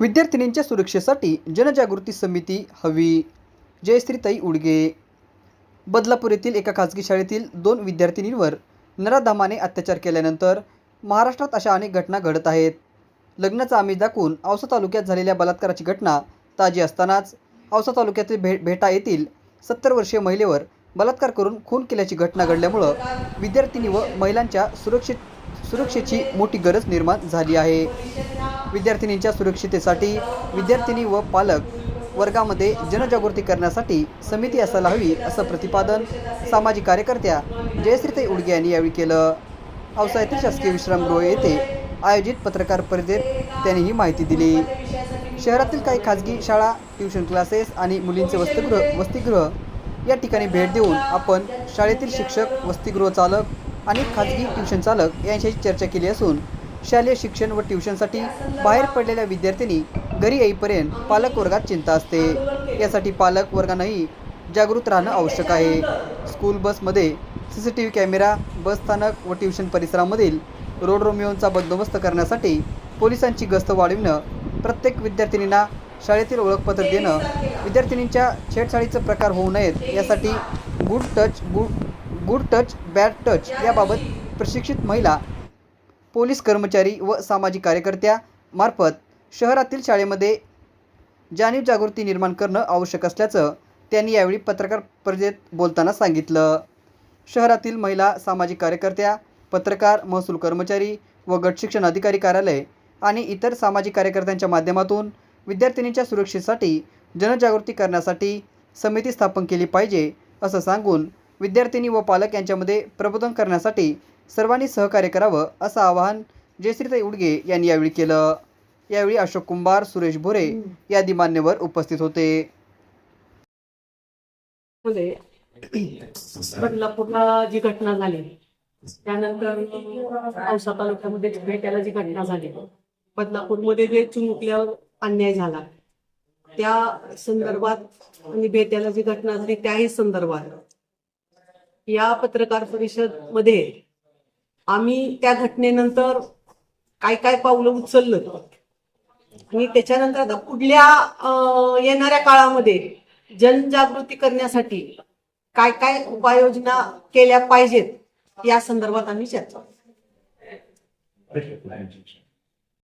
विद्यार्थिनींच्या सुरक्षेसाठी जनजागृती समिती हवी. जयश्रीताई उडगे. बदलापूर येथील एका खाजगी शाळेतील दोन विद्यार्थिनींवर नराधामाने अत्याचार केल्यानंतर महाराष्ट्रात अशा अनेक घटना घडत आहेत. लग्नाचा आमिष दाखवून औसा तालुक्यात झालेल्या बलात्काराची घटना ताजी असतानाच औसा तालुक्यातील भे भेटा येथील सत्तर वर्षीय महिलेवर बलात्कार करून खून केल्याची घटना घडल्यामुळं विद्यार्थिनी व महिलांच्या सुरक्षित सुरक्षेची मोठी गरज निर्माण झाली आहे. विद्यार्थिनींच्या सुरक्षितेसाठी विद्यार्थिनी व पालक वर्गामध्ये जनजागृती करण्यासाठी समिती असायला हवी असं प्रतिपादन सामाजिक कार्यकर्त्या जयश्रीताई उडगे यांनी यावेळी केलं. औसा शासकीय विश्रामगृह येथे आयोजित पत्रकार परिषदेत त्यांनी ही माहिती दिली. शहरातील काही खाजगी शाळा ट्युशन क्लासेस आणि मुलींचे वसतिगृह वसतिगृह या ठिकाणी भेट देऊन आपण शाळेतील शिक्षक वसतिगृह चालक आणि खाजगी ट्युशन चालक यांच्याशी चर्चा केली असून शालेय शिक्षण व ट्युशनसाठी बाहेर पडलेल्या विद्यार्थिनी घरी येईपर्यंत पालक वर्गात चिंता असते. यासाठी पालक वर्गांनाही जागृत राहणं आवश्यक आहे. स्कूल बसमध्ये C C T V camera bus स्थानक व ट्युशन परिसरामधील रोड रोमिओंचा बंदोबस्त करण्यासाठी पोलिसांची गस्त वाढविणं प्रत्येक विद्यार्थिनींना शाळेतील ओळखपत्र देणं विद्यार्थिनींच्या छेडछाडीचे प्रकार होऊ नयेत यासाठी good touch good good touch bad touch याबाबत प्रशिक्षित महिला पोलीस कर्मचारी व सामाजिक कार्यकर्त्या मार्फत शहरातील शाळेमध्ये जाणीव जागृती निर्माण करणं आवश्यक असल्याचं त्यांनी यावेळी पत्रकार परिषदेत बोलताना सांगितलं. शहरातील महिला सामाजिक कार्यकर्त्या पत्रकार महसूल कर्मचारी व गट शिक्षण अधिकारी कार्यालय आणि इतर सामाजिक कार्यकर्त्यांच्या माध्यमातून विद्यार्थिनींच्या सुरक्षेसाठी जनजागृती करण्यासाठी समिती स्थापन केली पाहिजे असं सांगून विद्यार्थिनी व पालक यांच्यामध्ये प्रबोधन करण्यासाठी सर्वांनी सहकार्य करावं असं आवाहन जयश्रीताई उडगे यांनी यावेळी केलं. यावेळी अशोक कुंभार सुरेश भोरे यादी मान्यवर उपस्थित होते. बदलापूरला जी घटना झाली त्यानंतर औसा तालुक्यामध्ये भेट्याला जी घटना झाली बदलापूरमध्ये जे चिमुकल्यावर अन्याय झाला त्या संदर्भात आणि बेट्याला जी घटना झाली त्याही संदर्भात या पत्रकार परिषदमध्ये आम्ही त्या घटनेनंतर काय काय पावलं उचललं. आणि त्याच्यानंतर आता पुढल्या येणाऱ्या काळामध्ये जनजागृती करण्यासाठी काय काय उपाययोजना केल्या पाहिजेत या संदर्भात आम्ही चर्चा